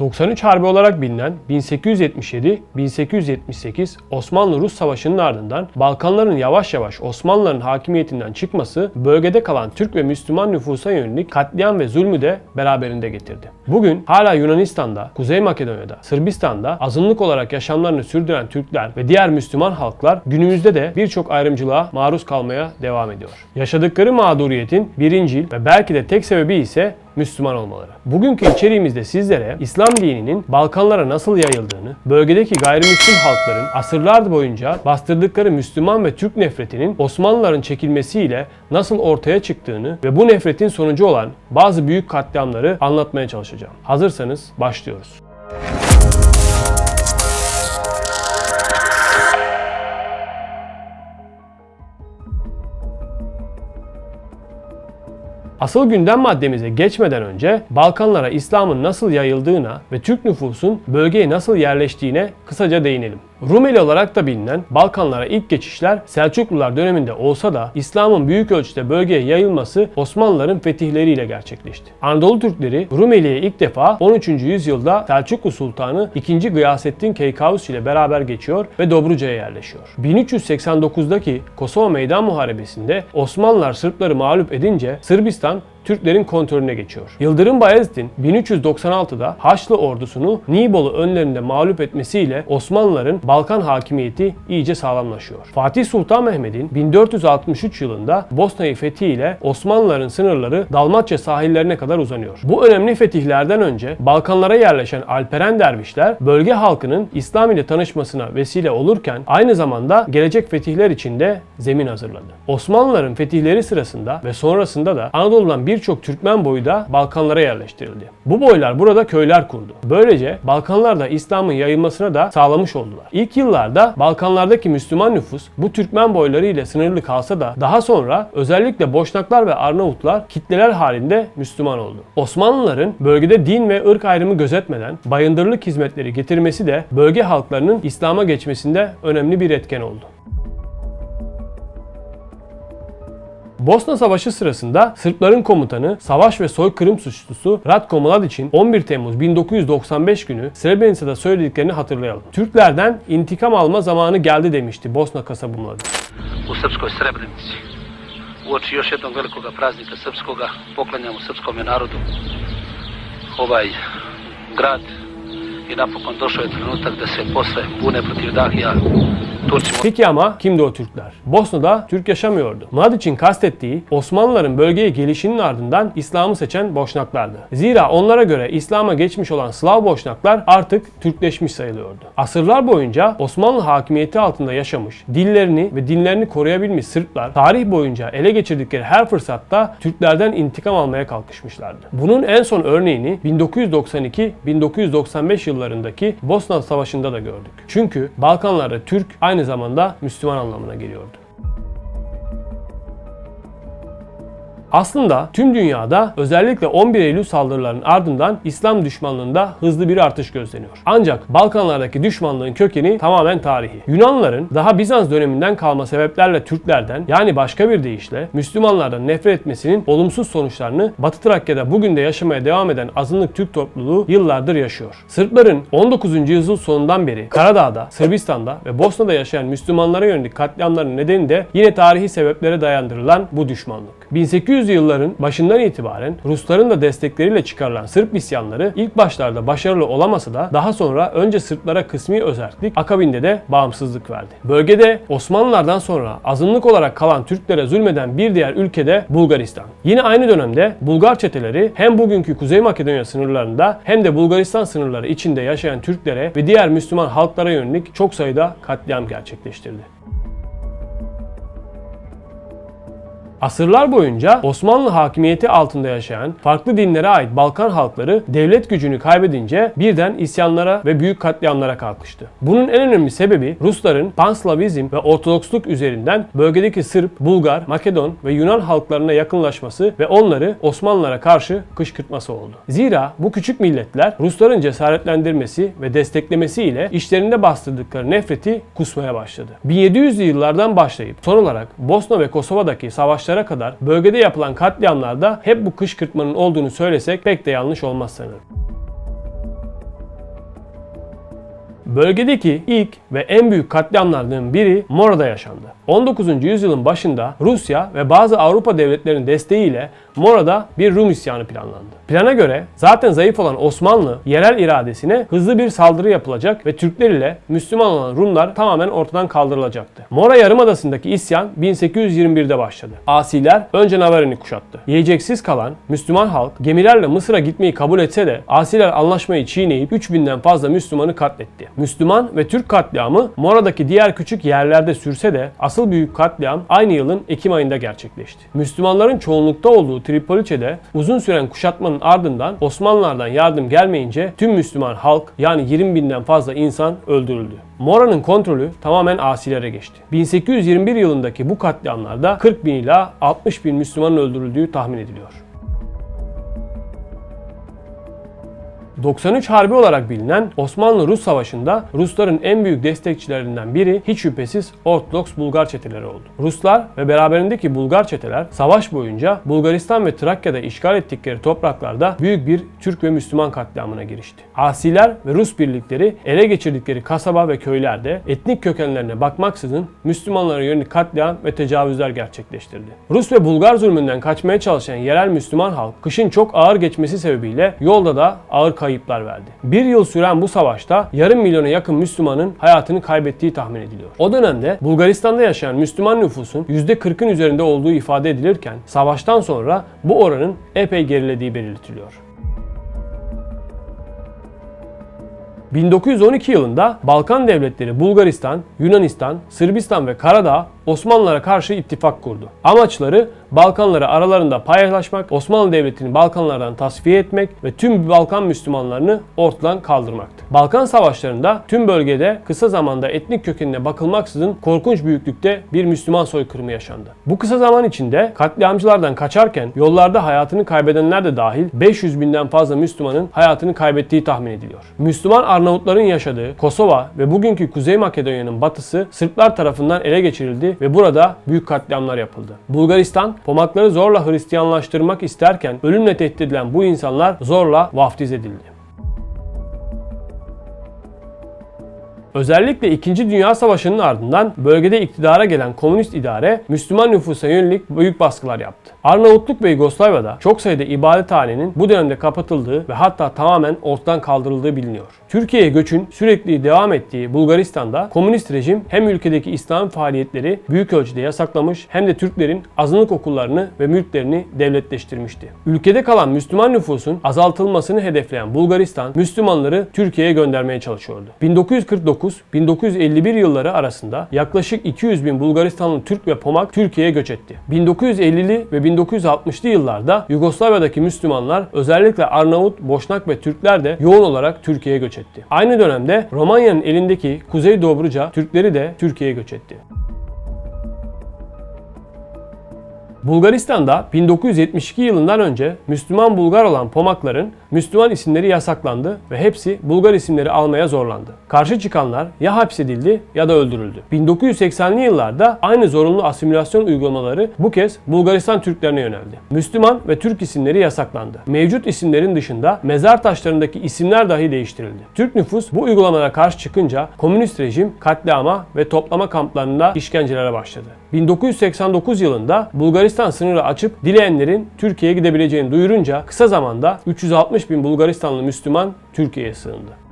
93 Harbi olarak bilinen 1877-1878 Osmanlı-Rus Savaşı'nın ardından Balkanların yavaş yavaş Osmanlıların hakimiyetinden çıkması bölgede kalan Türk ve Müslüman nüfusa yönelik katliam ve zulmü de beraberinde getirdi. Bugün hala Yunanistan'da, Kuzey Makedonya'da, Sırbistan'da azınlık olarak yaşamlarını sürdüren Türkler ve diğer Müslüman halklar günümüzde de birçok ayrımcılığa maruz kalmaya devam ediyor. Yaşadıkları mağduriyetin birincil ve belki de tek sebebi ise Müslüman olmaları. Bugünkü içeriğimizde sizlere İslam dininin Balkanlara nasıl yayıldığını, bölgedeki gayrimüslim halkların asırlar boyunca bastırdıkları Müslüman ve Türk nefretinin Osmanlıların çekilmesiyle nasıl ortaya çıktığını ve bu nefretin sonucu olan bazı büyük katliamları anlatmaya çalışacağım. Hazırsanız başlıyoruz. Asıl gündem maddemize geçmeden önce Balkanlara İslam'ın nasıl yayıldığına ve Türk nüfusun bölgeye nasıl yerleştiğine kısaca değinelim. Rumeli olarak da bilinen Balkanlara ilk geçişler Selçuklular döneminde olsa da İslam'ın büyük ölçüde bölgeye yayılması Osmanlıların fetihleriyle gerçekleşti. Anadolu Türkleri Rumeli'ye ilk defa 13. yüzyılda Selçuklu Sultanı 2. Gıyasettin Keykavus ile beraber geçiyor ve Dobruca'ya yerleşiyor. 1389'daki Kosova Meydan Muharebesi'nde Osmanlılar Sırpları mağlup edince Sırbistan Türklerin kontrolüne geçiyor. Yıldırım Bayezid'in 1396'da Haçlı ordusunu Nibolu önlerinde mağlup etmesiyle Osmanlıların Balkan hakimiyeti iyice sağlamlaşıyor. Fatih Sultan Mehmet'in 1463 yılında Bosna'yı fethiyle Osmanlıların sınırları Dalmatça sahillerine kadar uzanıyor. Bu önemli fetihlerden önce Balkanlara yerleşen Alperen dervişler bölge halkının İslam ile tanışmasına vesile olurken aynı zamanda gelecek fetihler için de zemin hazırladı. Osmanlıların fetihleri sırasında ve sonrasında da Anadolu'dan birçok Türkmen boyu da Balkanlara yerleştirildi. Bu boylar burada köyler kurdu. Böylece Balkanlarda İslam'ın yayılmasına da sağlamış oldular. İlk yıllarda Balkanlardaki Müslüman nüfus bu Türkmen boyları ile sınırlı kalsa da daha sonra özellikle Boşnaklar ve Arnavutlar kitleler halinde Müslüman oldu. Osmanlıların bölgede din ve ırk ayrımı gözetmeden bayındırlık hizmetleri getirmesi de bölge halklarının İslam'a geçmesinde önemli bir etken oldu. Bosna Savaşı sırasında Sırpların komutanı, savaş ve soykırım suçlusu Ratko Mladić'in 11 Temmuz 1995 günü Srebrenica'da söylediklerini hatırlayalım. Türklerden intikam alma zamanı geldi demişti Bosna kasabı Mladić. u srpskoj Srebrenici. Uoči još jednog velikoga praznika srpskoga poklanjamo srpskom narodu ovaj grad i napokon došao je trenutak da se posle bune protiv Dahija Peki ama kimdi o Türkler? Bosna'da Türk yaşamıyordu. Mladić'in kastettiği Osmanlıların bölgeye gelişinin ardından İslam'ı seçen Boşnaklardı. Zira onlara göre İslam'a geçmiş olan Slav Boşnaklar artık Türkleşmiş sayılıyordu. Asırlar boyunca Osmanlı hakimiyeti altında yaşamış, dillerini ve dinlerini koruyabilmiş Sırplar tarih boyunca ele geçirdikleri her fırsatta Türklerden intikam almaya kalkışmışlardı. Bunun en son örneğini 1992-1995 yıllarındaki Bosna Savaşı'nda da gördük. Çünkü Balkanlarda Türk aynı zamanda Müslüman anlamına geliyordu. Aslında tüm dünyada özellikle 11 Eylül saldırılarının ardından İslam düşmanlığında hızlı bir artış gözleniyor. Ancak Balkanlardaki düşmanlığın kökeni tamamen tarihi. Yunanlıların daha Bizans döneminden kalma sebeplerle Türklerden yani başka bir deyişle Müslümanlardan nefret etmesinin olumsuz sonuçlarını Batı Trakya'da bugün de yaşamaya devam eden azınlık Türk topluluğu yıllardır yaşıyor. Sırpların 19. yüzyıl sonundan beri Karadağ'da, Sırbistan'da ve Bosna'da yaşayan Müslümanlara yönelik katliamların nedeni de yine tarihi sebeplere dayandırılan bu düşmanlık. 1800 yılların başından itibaren Rusların da destekleriyle çıkarılan Sırp isyanları ilk başlarda başarılı olamasa da daha sonra önce Sırplara kısmi özerklik, akabinde de bağımsızlık verdi. Bölgede Osmanlılardan sonra azınlık olarak kalan Türklere zulmeden bir diğer ülkede Bulgaristan. Yine aynı dönemde Bulgar çeteleri hem bugünkü Kuzey Makedonya sınırlarında hem de Bulgaristan sınırları içinde yaşayan Türklere ve diğer Müslüman halklara yönelik çok sayıda katliam gerçekleştirdi. Asırlar boyunca Osmanlı hakimiyeti altında yaşayan farklı dinlere ait Balkan halkları devlet gücünü kaybedince birden isyanlara ve büyük katliamlara kalkıştı. Bunun en önemli sebebi Rusların Panslavizm ve Ortodoksluk üzerinden bölgedeki Sırp, Bulgar, Makedon ve Yunan halklarına yakınlaşması ve onları Osmanlılara karşı kışkırtması oldu. Zira bu küçük milletler Rusların cesaretlendirmesi ve desteklemesiyle işlerinde bastırdıkları nefreti kusmaya başladı. 1700'lü yıllardan başlayıp son olarak Bosna ve Kosova'daki savaşlar savaşlara kadar bölgede yapılan katliamlarda hep bu kışkırtmanın olduğunu söylesek pek de yanlış olmaz sanırım. Bölgedeki ilk ve en büyük katliamlardan biri Mora'da yaşandı. 19. yüzyılın başında Rusya ve bazı Avrupa devletlerinin desteğiyle Mora'da bir Rum isyanı planlandı. Plana göre zaten zayıf olan Osmanlı yerel iradesine hızlı bir saldırı yapılacak ve Türkler ile Müslüman olan Rumlar tamamen ortadan kaldırılacaktı. Mora Yarımadası'ndaki isyan 1821'de başladı. Asiler önce Navarin'i kuşattı. Yiyeceksiz kalan Müslüman halk gemilerle Mısır'a gitmeyi kabul etse de Asiler anlaşmayı çiğneyip 3000'den fazla Müslümanı katletti. Müslüman ve Türk katliamı Mora'daki diğer küçük yerlerde sürse de asıl büyük katliam aynı yılın Ekim ayında gerçekleşti. Müslümanların çoğunlukta olduğu Tripoliçe'de uzun süren kuşatmanın ardından Osmanlılardan yardım gelmeyince tüm Müslüman halk yani 20 binden fazla insan öldürüldü. Mora'nın kontrolü tamamen asilere geçti. 1821 yılındaki bu katliamlarda 40 bin ila 60 bin Müslümanın öldürüldüğü tahmin ediliyor. 93 Harbi olarak bilinen Osmanlı-Rus Savaşı'nda Rusların en büyük destekçilerinden biri hiç şüphesiz Ortodoks Bulgar çeteleri oldu. Ruslar ve beraberindeki Bulgar çeteler savaş boyunca Bulgaristan ve Trakya'da işgal ettikleri topraklarda büyük bir Türk ve Müslüman katliamına girişti. Asiler ve Rus birlikleri ele geçirdikleri kasaba ve köylerde etnik kökenlerine bakmaksızın Müslümanlara yönelik katliam ve tecavüzler gerçekleştirdi. Rus ve Bulgar zulmünden kaçmaya çalışan yerel Müslüman halk kışın çok ağır geçmesi sebebiyle yolda da ağır kayıplar verdi. Bir yıl süren bu savaşta yarım milyona yakın Müslümanın hayatını kaybettiği tahmin ediliyor. O dönemde Bulgaristan'da yaşayan Müslüman nüfusun %40'ın üzerinde olduğu ifade edilirken savaştan sonra bu oranın epey gerilediği belirtiliyor. 1912 yılında Balkan devletleri Bulgaristan, Yunanistan, Sırbistan ve Karadağ Osmanlılara karşı ittifak kurdu. Amaçları Balkanları aralarında paylaşmak, Osmanlı Devleti'ni Balkanlardan tasfiye etmek ve tüm Balkan Müslümanlarını ortadan kaldırmaktı. Balkan savaşlarında tüm bölgede kısa zamanda etnik kökenine bakılmaksızın korkunç büyüklükte bir Müslüman soykırımı yaşandı. Bu kısa zaman içinde katliamcılardan kaçarken yollarda hayatını kaybedenler de dahil 500 binden fazla Müslümanın hayatını kaybettiği tahmin ediliyor. Müslüman Arnavutların yaşadığı Kosova ve bugünkü Kuzey Makedonya'nın batısı Sırplar tarafından ele geçirildi ve burada büyük katliamlar yapıldı. Bulgaristan Pomakları zorla Hristiyanlaştırmak isterken ölümle tehdit edilen bu insanlar zorla vaftiz edildi. Özellikle 2. Dünya Savaşı'nın ardından bölgede iktidara gelen komünist idare Müslüman nüfusa yönelik büyük baskılar yaptı. Arnavutluk ve Yugoslavya'da çok sayıda ibadethanenin bu dönemde kapatıldığı ve hatta tamamen ortadan kaldırıldığı biliniyor. Türkiye'ye göçün sürekli devam ettiği Bulgaristan'da komünist rejim hem ülkedeki İslam faaliyetleri büyük ölçüde yasaklamış hem de Türklerin azınlık okullarını ve mülklerini devletleştirmişti. Ülkede kalan Müslüman nüfusun azaltılmasını hedefleyen Bulgaristan Müslümanları Türkiye'ye göndermeye çalışıyordu. 1949-1951 yılları arasında yaklaşık 200 bin Bulgaristanlı Türk ve Pomak Türkiye'ye göç etti. 1950'li ve 1960'lı yıllarda Yugoslavya'daki Müslümanlar özellikle Arnavut, Boşnak ve Türkler de yoğun olarak Türkiye'ye göç etti. Aynı dönemde Romanya'nın elindeki Kuzey Dobruca Türkleri de Türkiye'ye göç etti. Bulgaristan'da 1972 yılından önce Müslüman Bulgar olan Pomakların Müslüman isimleri yasaklandı ve hepsi Bulgar isimleri almaya zorlandı. Karşı çıkanlar ya hapsedildi ya da öldürüldü. 1980'li yıllarda aynı zorunlu asimilasyon uygulamaları bu kez Bulgaristan Türklerine yöneldi. Müslüman ve Türk isimleri yasaklandı. Mevcut isimlerin dışında mezar taşlarındaki isimler dahi değiştirildi. Türk nüfus bu uygulamalara karşı çıkınca komünist rejim katliama ve toplama kamplarında işkencelere başladı. 1989 yılında Bulgaristan sınırı açıp dileyenlerin Türkiye'ye gidebileceğini duyurunca kısa zamanda 360 bin Bulgaristanlı Müslüman Türkiye'ye sığındı.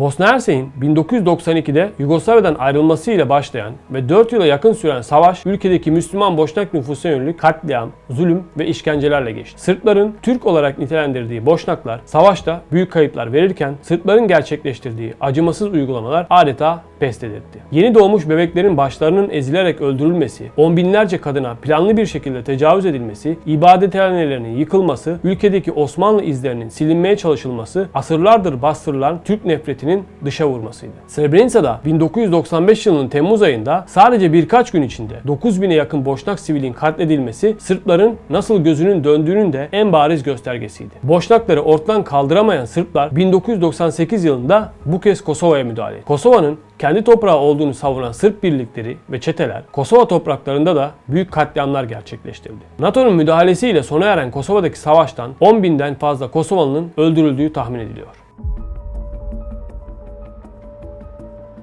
Bosna Hersek'in 1992'de Yugoslavya'dan ayrılmasıyla başlayan ve 4 yıla yakın süren savaş ülkedeki Müslüman Boşnak nüfusa yönelik katliam, zulüm ve işkencelerle geçti. Sırpların Türk olarak nitelendirdiği Boşnaklar savaşta büyük kayıplar verirken Sırpların gerçekleştirdiği acımasız uygulamalar adeta pest edetti. Yeni doğmuş bebeklerin başlarının ezilerek öldürülmesi, on binlerce kadına planlı bir şekilde tecavüz edilmesi, ibadethanelerinin yıkılması, ülkedeki Osmanlı izlerinin silinmeye çalışılması, asırlardır bastırılan Türk nefretinin devletinin dışa vurmasıydı. Srebrenica'da 1995 yılının Temmuz ayında sadece birkaç gün içinde 9000'e yakın Boşnak sivilin katledilmesi Sırpların nasıl gözünün döndüğünün de en bariz göstergesiydi. Boşnakları ortadan kaldıramayan Sırplar 1998 yılında bu kez Kosova'ya müdahale etti. Kosova'nın kendi toprağı olduğunu savunan Sırp birlikleri ve çeteler Kosova topraklarında da büyük katliamlar gerçekleştirdi. NATO'nun müdahalesiyle sona eren Kosova'daki savaştan 10 binden fazla Kosovalı'nın öldürüldüğü tahmin ediliyor.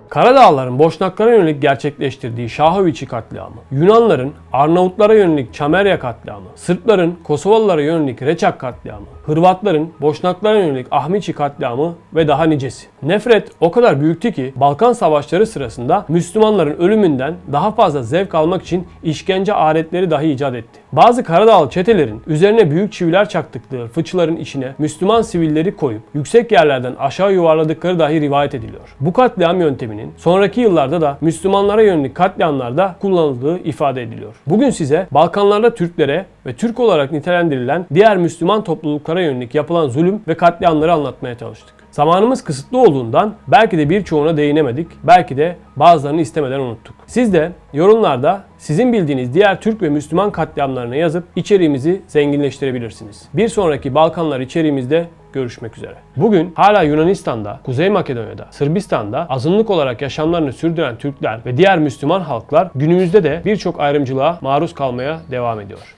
Karadağlıların Boşnaklara yönelik gerçekleştirdiği Şahoviçi katliamı, Yunanların Arnavutlara yönelik Çamerya katliamı, Sırpların Kosovalılara yönelik Reçak katliamı, Hırvatların Boşnaklara yönelik Ahmiçi katliamı ve daha nicesi. Nefret o kadar büyüktü ki Balkan savaşları sırasında Müslümanların ölümünden daha fazla zevk almak için işkence aletleri dahi icat etti. Bazı Karadağlı çetelerin üzerine büyük çiviler çaktıkları fıçıların içine Müslüman sivilleri koyup yüksek yerlerden aşağı yuvarladıkları dahi rivayet ediliyor. Bu katliam yönteminin sonraki yıllarda da Müslümanlara yönelik katliamlarda kullanıldığı ifade ediliyor. Bugün size Balkanlarda Türklere ve Türk olarak nitelendirilen diğer Müslüman topluluklara yönelik yapılan zulüm ve katliamları anlatmaya çalıştık. Zamanımız kısıtlı olduğundan belki de birçoğuna değinemedik, belki de bazılarını istemeden unuttuk. Siz de yorumlarda sizin bildiğiniz diğer Türk ve Müslüman katliamlarını yazıp içeriğimizi zenginleştirebilirsiniz. Bir sonraki Balkanlar içeriğimizde görüşmek üzere. Bugün hala Yunanistan'da, Kuzey Makedonya'da, Sırbistan'da azınlık olarak yaşamlarını sürdüren Türkler ve diğer Müslüman halklar günümüzde de birçok ayrımcılığa maruz kalmaya devam ediyor.